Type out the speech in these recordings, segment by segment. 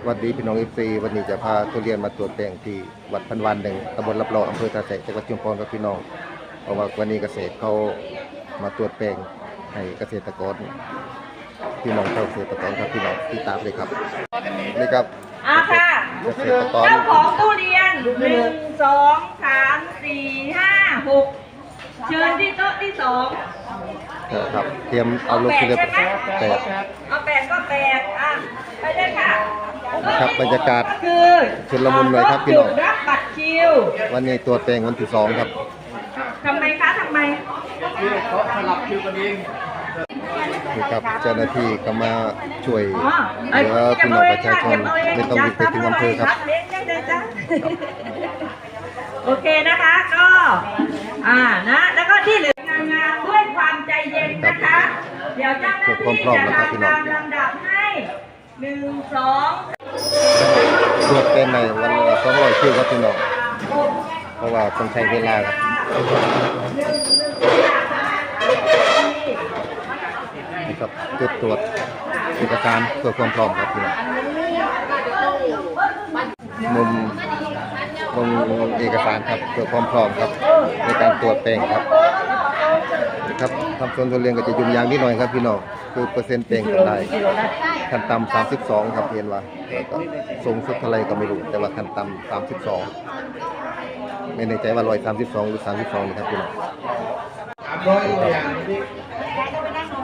สวัสดีพี่น้องเอฟซีวันนี้จะพาทุเรียนมาตรวจแปลงที่วัดพันวันหนึ่งตำบลรับรองอำเภอตาแสกจังหวัดชุมพรกับพี่น้องเพราะว่าวันนี้เกษตรเขามาตรวจแปลงให้เกษตรกรพี่น้องชาวเกษตรกรครับพี่น้องที่ตามเลยครับนี่ครับอะค่ะเกษตรกรเจ้าของตู้เรียนหนึ่งสองสามสี่ห้าหกเชิญที่โต๊ะที่สองนะครับเตรียมเอาลูกทุเรียนแปลกเอาแปดก็แปดอะไปเลยค่ะ ครับบรรยากาศคือชุลมุนหน่อยครับพี่น้อง จุดรับบัตรคิววันนี้ตรวจแปลงวันที่สองครับ ทำไมคะทำไมนี่ครับเจ้าหน้าที่ก็มาช่วยอ๋อเหลือพี่น้องประชาชนไม่ต้องวิ่งไปถึงอำเภอครับ เล่นได้เลยจ้ะโอเคนะคะก็อ่านะแล้วก็ที่เหลืองานๆด้วยความใจเย็นนะคะ เดี๋ยวเจ้าหน้าเพื่อความที่พร้อมจะนะครับพี่น้องทำตามลำดับให้ หนึ่งสองตรวจเป็นในวันละสองร้อยคิวครับพี่น้องเพราะว่าต้องใช้เวลาครับนี่ครับจุดตรวจเอกสารเพื่อความพร้อมครับพี่น้องมุมมุมเอกสารครับเพื่อความพร้อมครับ ในการตรวจแปลงครับ ครับทำสวนทุเรียนก็จะยุ่งยากนิดหน่อยครับพี่น้องคือเปอร์เซ็นต์แปลงกันได้ขั้นต่ำ32ครับเห็นว่าแล้วก็สูงสุดเท่าไรก็ไม่รู้แต่ว่าขั้นต่ำ32ไม่แน่ใจว่าร้อยสามสิบสองหรือสามสิบสองนะครับพี่น้อง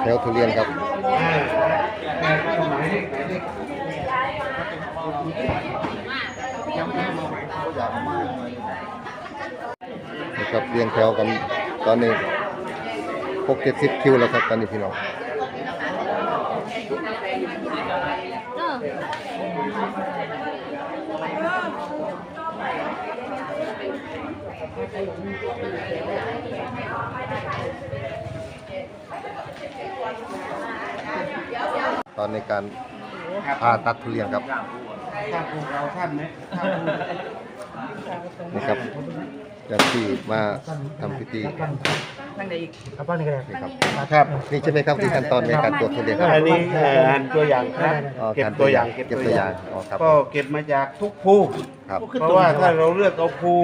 แถวทุเรียนครับนะครับเรียงแถวกันตอนนี้ หกเจ็ดสิบคิวแล้วครับตอนนี้พี่น้องตอนในการผ่าตัดทุเรียนครับถ้าพวกเราท่านไหมถ้าพวกนี่ครับเจ้าหน้าที่มาทำพิธี นั่งได้อีกครับป้านี่ก็ได้นี่ครับครับนี่ใช่ไหมครับที่ขั้นตอนในการตรวจทุเรียนครับอันนี้เอ่ออันตัวอย่างครับอ๋อเก็บขั้นตัวอย่างเก็บตัวอย่างอ๋อครับก็เก็บมาจากทุกภูครับเพราะว่าถ้าเราเลือกเอาภู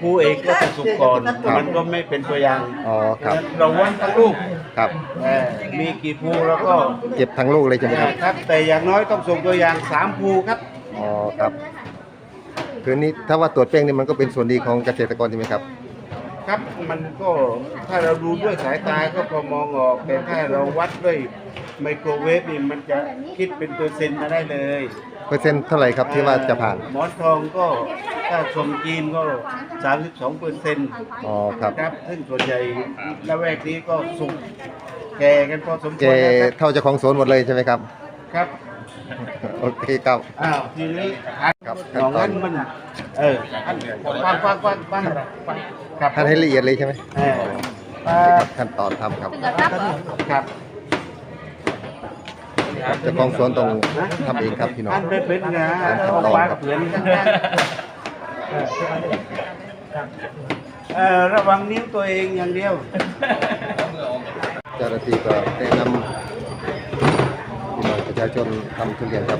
ภูเอกก็จะสุกก่อนครับมันก็ไม่เป็นตัวอย่างอ๋อครับเราวัดทั้งลูกครับเอ่อมีกี่ภูแล้วก็เก็บทั้งลูกเลยใช่ไหมครับครับ แต่อย่างน้อยต้องส่งตัวอย่างสามภูครับอ๋อครับคือนี่ถ้าว่าตรวจแป้งนี่มันก็เป็นส่วนดีของเกษตรกรใช่ไหมครับ ครับ มันก็ถ้าเราดูด้วยสายตาก็พอมองออก แต่ถ้าเราวัดด้วยไมโครเวฟนี่มันจะคิดเป็นเปอร์เซ็นต์มาได้เลยเปอร์เซ็นต์เท่าไหร่ครับที่ว่าจะผ่าน หมอนทองก็ถ้าชมจีนก็ 32เปอร์เซ็นต์อ๋อครับครับ ซึ่งส่วนใหญ่ละแวกนี้ก็สุกแก่กันพอสมคแกวรนะครับเท่าเจ้าของสวนหมดเลยใช่ไหมครับ ครับ โอเคครับอ้าวทีนี้อันครับหนองนั้นมันเอออันฟังฟังฟังฟังครับท่านให้ละเอียดเลยใช่ไหมเอออ่านี่ครับขั้นตอนทำครับครับเจ้าของสวนต้องทำเองครับพี่น้องอันเป็นเป็นงาตามขั้นตอนครับเผือนกันได้เออระวังนิ้วตัวเองอย่างเดียวเจ้าหน้าที่ก็แนะนำพี่น้องประ ชาชนทำทุเรียนครับ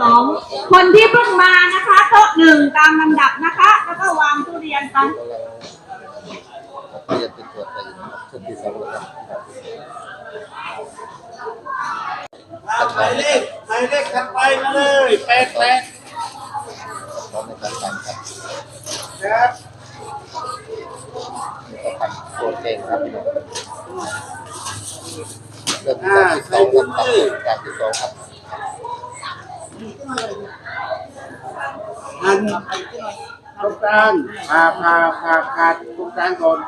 สองคนที่เพิ่งมานะคะโต๊ะหนึ่งตามลำดับนะคะ แล้วก็วางตู้เรียนกันเรียนเป็นตรวจไปชุดที่สองแล้วครับ หมายเลขหมายเลขถัดไปมาเลยแปดแปดพร้อมในการทำครับครับนี่ก็ทำตัวเองครับพี่น้องเริ่มที่สามที่สองครับต่อจากที่สองครับอันตรงกลางผ่าผ่าผ่าขาดตรงกลางก่อน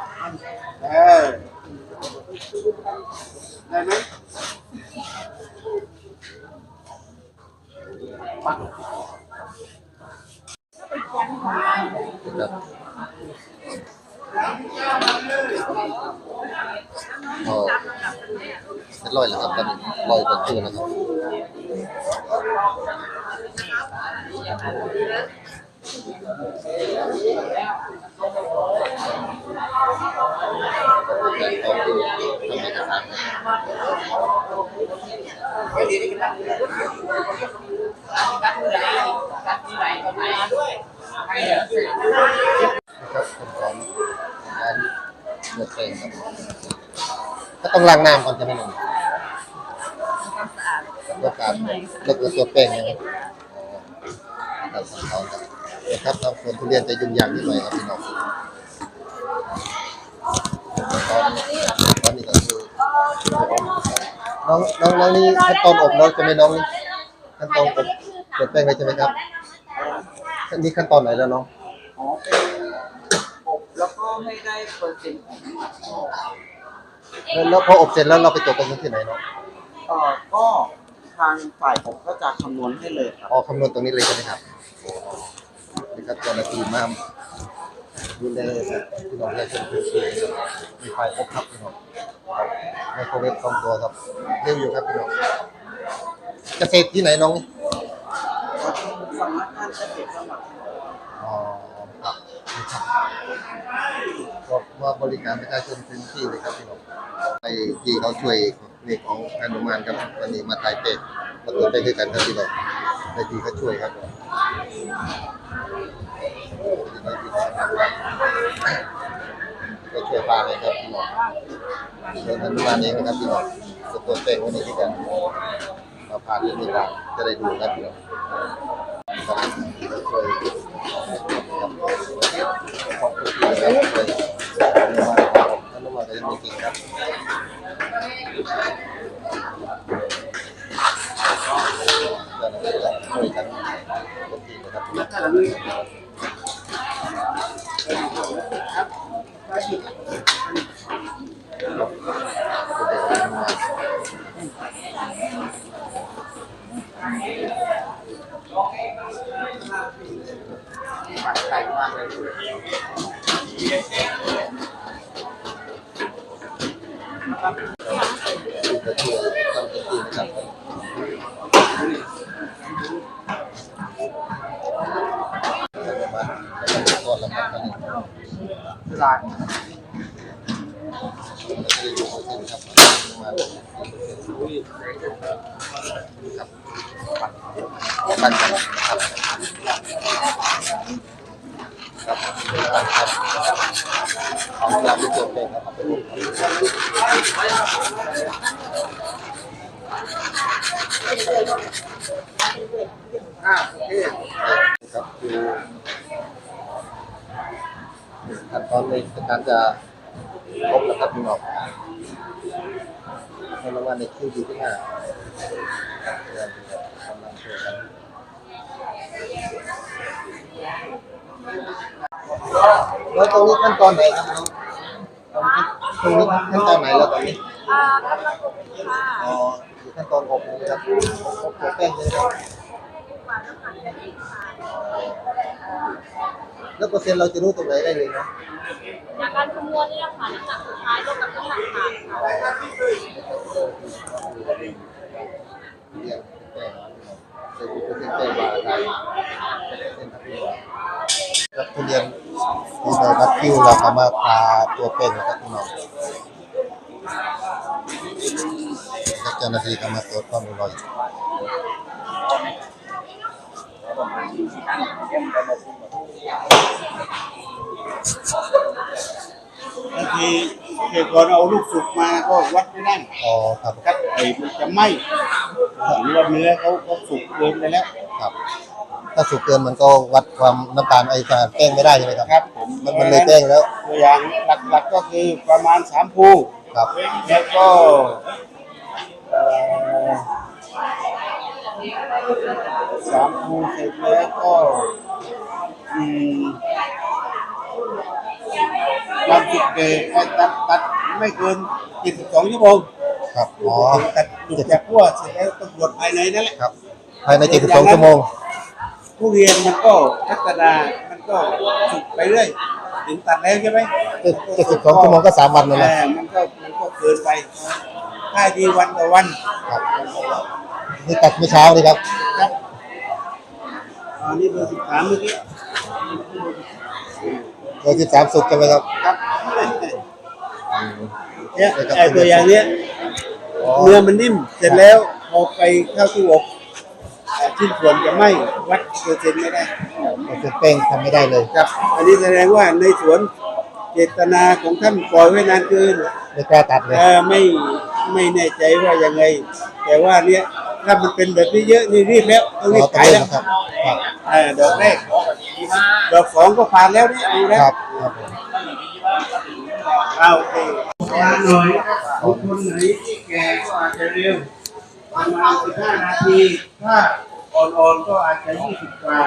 เออได้ไหม ครับพอเสร็จร้อยแล้วครับ ตอนนี้ร้อยกว่าคิวแล้วครับต้องล้างน้ำก่อนใช่ไหมน้องความสะอาดแล้วการแล้วก็ตัวแป้งยังไงอ๋อครับขั้นตอนครับนะครับทำสวนทุเรียนจะยุ่งยากนิดหน่อยครับพี่น้องตอนตอนนี้ก็คือน้องน้องน้องนี่ขั้นตอนอบน้องจะไหม่น้องนี่ขั้นตอนอบตัวแป้งเลยใช่ไหมครับอันนี้ขั้นตอนไหนแล้วน้องอ๋อเป็นอบแล้วก็ให้ได้เปอร์เซ็นต์ของมัน แล้วแล้วพออบเสร็จแล้วเราไปตรวจกันที่ไหนเนาะเอ่อก็ทางฝ่ายผมก็จะคำนวณให้เลยครับ อ๋อคำนวณตรงนี้เลยใช่ไหมครับนี่ครับเจ้าหน้าที่มาดูแลพี่น้องประชาชนพื้นที่ครับมีไฟอบครับพี่น้องไมโครเวฟสองตัวครับเร็วอยู่ครับพี่น้องเกษตรที่ไหนน้องนี่สำนักงานเกษตรจังหวัดอ๋อครับนี่ครับก็ว่าบริการประชาชนพื้นที่เลยครับพี่น้อง ไปที่เขาช่วยนี่ของอนุมานครับวันนี้มาถ่ายเป็ดมาตรวจไปด้วยกันครับพี่น้องในที่เขาช่วยครับก็ช่วยปลาเลยครับพี่น้องเดินอนุบาลเองนะครับพี่น้องสตัวเต็งวันนี้ที่กันมาผ่านเรื่องนี้มาจะได้ดูครับพี่น้องครับช่วยขอบคุณที่นะครับช่วยอนุบาลครับอนุบาลก็ยังมีจริงครับ ครับ ปันครับครับครับเอากลับไปเก็บเลยครับเอาไปลงครับคือขั้นตอนในการจะ ครบแล้วครับพี่น้องให้รางวัลในคิวอยู่ที่หน้าเดือนกำลังช่วยกันแล้วตรงนี้ขั้นตอนไหนครับน้องตรงนี้ขั้นตอนไหนแล้วตอนนี้อ่ากำลังอบค่ะอ๋ออยู่ขั้นตอนอบนะครับอบตัวแป้งเลยครับแล้วเปอร์เซ็นต์เราจะรู้ตรงไหนได้เลยเนาะ จากการคำนวณนี่แหละค่ะน้ำหนักสุดท้ายรวมกับน้ำหนักขาดค่ะเรียกแป้งเดี๋ยวเปอร์เซ็นต์แป้งมาได้เส้นทับทิมครับทุเรียนที่เรารับคิวเราสามารถทาตัวแป้งนครับพี่น้องเจ้าหน้าที่ก็มาตรวจความเรียบร้อยบางทีเกก่อนเอาลูกสุกมาก็วัดไม่ได้อ๋อครับ ครับไอ้มันจะไหม้หรือว่าเนื้อเขาเขาสุกเกินไปแล้วครับ ถ้าสุกเกินมันก็วัดความน้ำตาลไอ้ตาลแป้งไม่ได้ใช่ไหมครับ ครับผมมันมันเลยแป้งแล้ว ตัวอย่างหลักๆก็คือประมาณสามภูครับแล้วก็เอ่อสามภูเสร็จแล้วก็อืม ความสุกเกไอ้ตัดตัดไม่เกิน72ชั่วโมงครับอ๋อตัดจุดจากขั้วเสร็จแล้วต้องบดภายในนั่นแหละครับ ภายใน 72 ชั่วโมงทุเรียนมันก็พัฒนามันก็สุกไปเรื่อยถึงตัดแล้วใช่ไหม72ชั่วโมงก็3วันนั่นแหละเออมันก็มันก็เกินไปถ้าดีวันต่อวันครับนี่ตัดเมื่อเช้านี่ครับครับอันนี้เบอร์สิบสามเมื่อกี้ เบอร์13สุกใช่ไหมครับครับอืมเนี่ยไอตัวอย่างเนี้ยอ๋อเนื้อมันนิ่มเสร็จแล้วพอไปเข้าตู้อบอ่าชิ้นส่วนจะไหม่วัดเปอร์เซ็นต์ไม่ได้เปอร์เซ็นต์แป้งทำไม่ได้เลยครับ อันนี้แสดงว่าในสวนเจตนาของท่านปล่อยไว้นานเกินไม่กล้าตัดเลยเออไม่ไม่แน่ใจว่ายังไง แต่ว่าเนี้ยถ้ามันเป็นแบบนี้เยอะนี่รีบแล้วต้องรีบขายแล้วครับครับเออดอกแรก ดอกสองก็ผ่านแล้วเนี่ยดูแล้วครับครับผมเอาโอเคมาหน่อยนะครับคนไหนที่แก่ก็อาจจะเร็วประมาณ15นาทีถ้าอ่อนๆก็อาจจะ20กว่า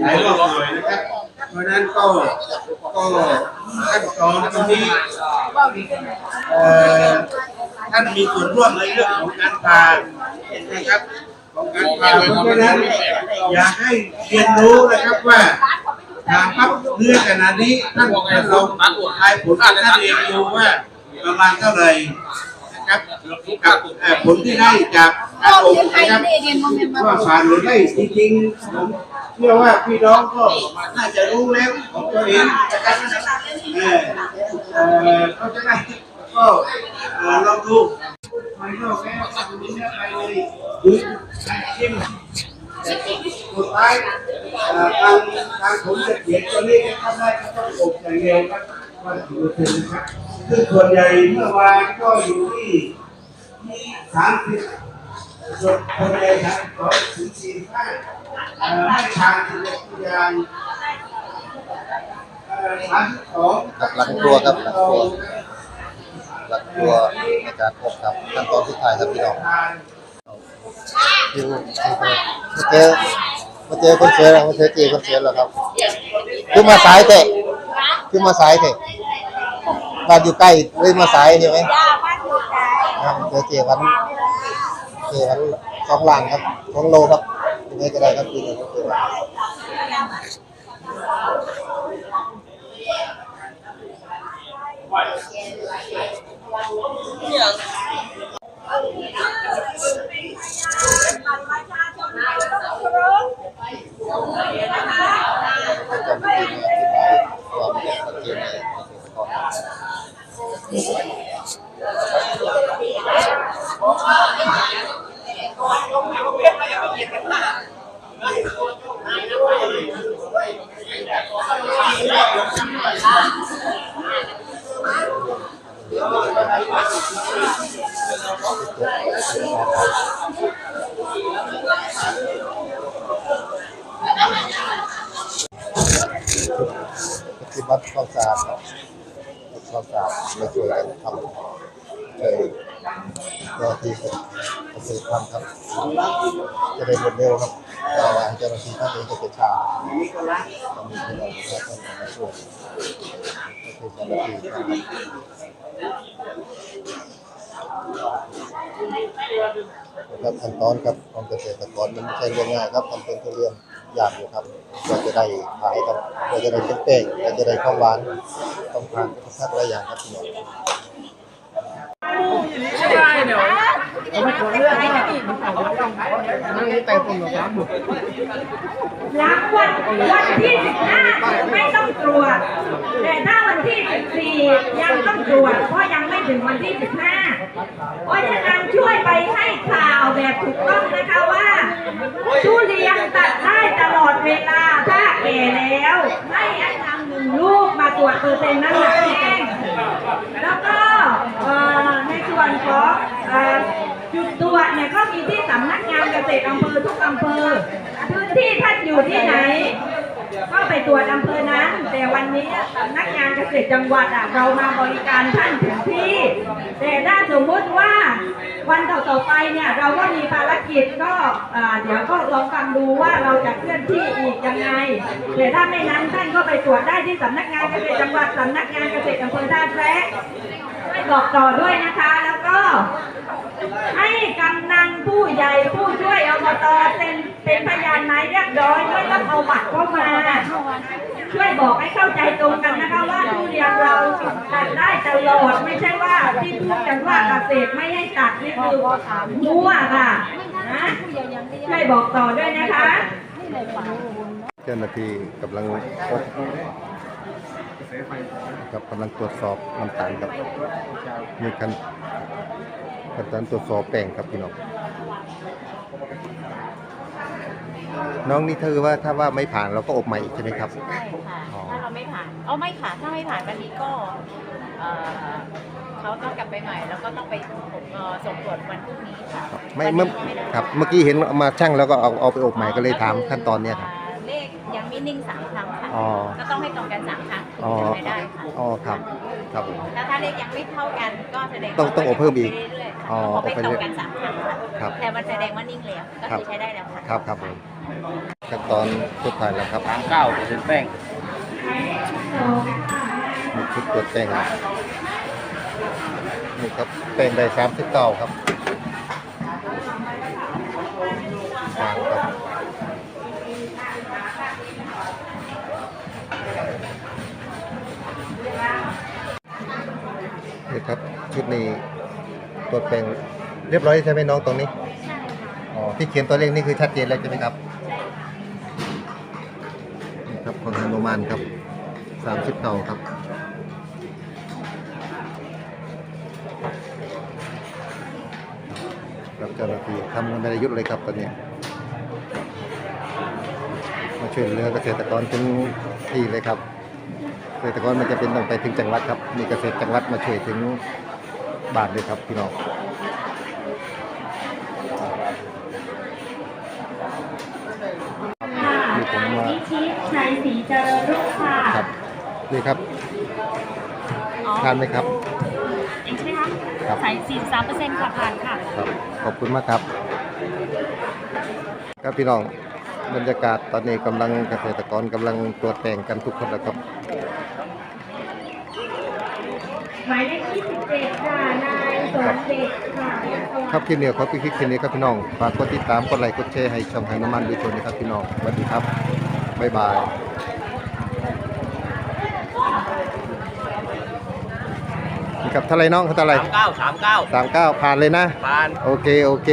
หลายรอบหน่อยนะครับเพราะฉะนั้นก็ก็ขั้นตอนตรงนี้เอ่อท่านมีส่วนร่วมในเรื่องของการผ่านะครับ ของการผ่าเพราะฉะนั้นอยากให้เรียนรู้นะครับว่าทางปั๊บเนื้องขนาดนี้ท่านบอกให้เราทายผลท่านเองดูว่าประมาณเท่าไหร่นะครับกับเอ่ผลที่ได้จากการอบนะครับว่าผ่านหรือไม่จริงๆผมเชื่อว่าพี่น้องก็น่าจะรู้แล้วของตัวเองนะครับเออเออเพราะฉะนั้นก็เออลองดูไม่ต้องแค่ดูเนื้อไปเลย สุดท้ายเอ่อทางทางผมจะเขียนตัวเลขให้ท่านได้ก็ต้องอบอย่างเดียวครับว่าถือเป็นนะครับซึ่งส่วนใหญ่เมื่อวานก็อยู่ที่ที่สามสิบส่วนคนใหญ่สามสองถึงสี่ห้าให้ทางที่เล็กอย่างเอ่อสามสิบสองหลังครัวครับหลังครัวหลังครัวในการอบครับขั้นตอนสุดท้ายครับพี่น้อง อยู่มาเจอมาเจอคนเสียแล้วมาเจอเจคนเสียแล้วครับคือมาสายเตะคือมาสายเตะบ้านอยู่ใกล้เลยมาสายใช่ไหมครับเจอเจวันเจวันสองหล้านครับสองโลครับยังไงก็ได้ครับพี่น้อเจวันอา จารย์ที่อธิบายความชัดเจนในเกษตรกรปฏิบัติ ความสะอาดครับความาดมาช่วยกันทำเออก็ที่เกษตรทำครับ จะได้รวดเร็วครับแต่ว่าเจ้าหน้าที่ท่านเองก็จะช้าต้องมีพี่น้องประชาชนมาช่วยก็คือเจ้าหน้าที่ครับครับขั้นตอนครับของเกษตรกรมันไม่ใช่เรื่องง่ายครับทำเป็นเรียน ยากอยู่ครับเราจะได้ขายครับเราจะได้เป็นเป้งเราจะได้ข้าวหวานต้องทานทุกท่านหลายอย่างครับพี่น้องหลังวันวันที่15ไม่ต้องตรวจ แต่ถ้าวันที่ 14 ยังต้องตรวจ เพราะยังไม่ถึงวันที่ 15 เพราะฉะนั้นช่วยไปให้ข่าวแบบถูกต้องนะคะว่า ทุเรียนตัดได้ตลอดเวลา ถ้าแก่แล้วให้อันนำหนึ่งลูกมาตรวจเปอร์เซ็นต์น้ำหนักแห้งแล้วก็ในส่วนของจุดตรวจเนี่ยก็มีที่สำนักงานเกษตรอำเภอทุกอำเภอพื้นที่ท่านอยู่ที่ไหน ก็ไปตรวจอำเภอนั้น แต่วันนี้สำนักงานเกษตรจังหวัดอะเรามาบริการท่านถึงที่ แต่ถ้าสมมติว่าวันต่อๆไปเนี่ยเราก็มีภารกิจก็เดี๋ยวก็ลองฟังดูว่าเราจะเคลื่อนที่อีกยังไงแต่ถ้าไม่นั้นท่านก็ไปตรวจได้ที่สำนักงานเกษตรจังหวัดสำนักงานเกษตรอำเภอท่าแพระช่วยบอกต่อด้วยนะคะ แล้วก็ให้กำนันผู้ใหญ่ผู้ช่วยอบ เป็นพยานไหมเรียบร้อยไม่ต้องเอาบัตรเข้ามา ช่วยบอกให้เข้าใจตรงกันนะคะว่าทุเรียนเราตัดได้ตลอดไม่ใช่ว่าที่พูดกันว่าเกษตรไม่ให้ตัดนี่คือมั่วค่ะนะช่วยบอกต่อด้วยนะคะเจ้าหน้าที่กำลังอบกับกำลังตรวจสอบน้ำตาลครับมีขั้นขั้นตอนตรวจสอบแป้งครับพี่น้อง น้องนี่ถือว่าถ้าว่าไม่ผ่านเราก็อบใหม่อีกใช่ไหมครับ ใช่ค่ะ อ๋อ ถ้าเราไม่ผ่านอ๋อไม่ค่ะ ถ้าไม่ผ่านวันนี้ก็เอ่อเขาต้องกลับไปใหม่ แล้วก็ต้องไปเอ่อส่งตรวจวันพรุ่งนี้ค่ะไม่วันเมื่อนี้ไม่ได้ครับเมื่อกี้เห็นเอามาชั่งแล้วก็เอาเอาไปอบใหม่ก็เลยถามขั้นตอนเนี้ยครับอ่าเลขยังไม่นิ่งสามครั้งค่ะอ๋อก็ต้องให้ตรงกันสามครั้งถึงอ๋อ จะไปได้ค่ะอ๋อครับครับผม แล้วถ้าเลขยังไม่เท่ากันก็แสดงต้องว่าต้องอบเพิ่มอีกไปเรื่อยๆค่ะอ๋อต้องอบให้อบไปตรเรื่งอยกันสามครั้งค่ะครับแต่มันแสดงว่านิ่งแล้วก็ครับ คือใช้ได้แล้วค่ะ ครับครับผม ขั้นตอนสุดท้ายแล้วครับสามเก้าเปอร์เซ็นต์แป้งมีชุดตรวจแป้งครับนี่ครับแป้งได้สามสิบเก้าครับวางครับนี่ครับชุดนี้ตรวจแป้งเรียบร้อยใช่ไหมน้องตรงนี้อ๋อที่เขียนตัวเลขนี่คือชัดเจนแล้วใช่ไหมครับานครับสามสิบเก้าครับรับเจ้าหน้าที่ทำกันไม่ได้หยุดเลยครับตอนนี้ มาช่วยเหลือเกษตรกรถึงที่เลยครับ เกษตรกรมันจะเป็นต้องไปถึงจังหวัดครับ มีเกษตรจังหวัดมาช่วยถึงบ้านเลยครับพี่น้อง ค่ะ นี่ผมมา นิชิตชัยศรีเจริญรุ่งค่ะครับนี่ครับอ๋อทานไหมครับเองใช่ไหมคะครับใส่43เปอร์เซ็นต์ค่ะผ่านค่ะครับขอบคุณมากครับครับพี่น้องบรรยากาศตอนนี้กำลังเกษตรกรกำลังตรวจแต่งกันทุกคนแล้วครับหมายเลข27ค่ะนายสมเด็จค่ะครับคลิปนี้ขอคลิปคลิปนี้ครับพี่น้องฝากกดติดตามกดไลค์กดแชร์ให้ช่องไฮน้ำมันด้วยชนนะครับพี่น้องสวัสดีครับ บ๊ายบายนี่ครับเท่าไหรน้องเท่าไหรสามเก้าสามเก้าสามเก้าผ่านเลยนะผ่านโอเคโอเค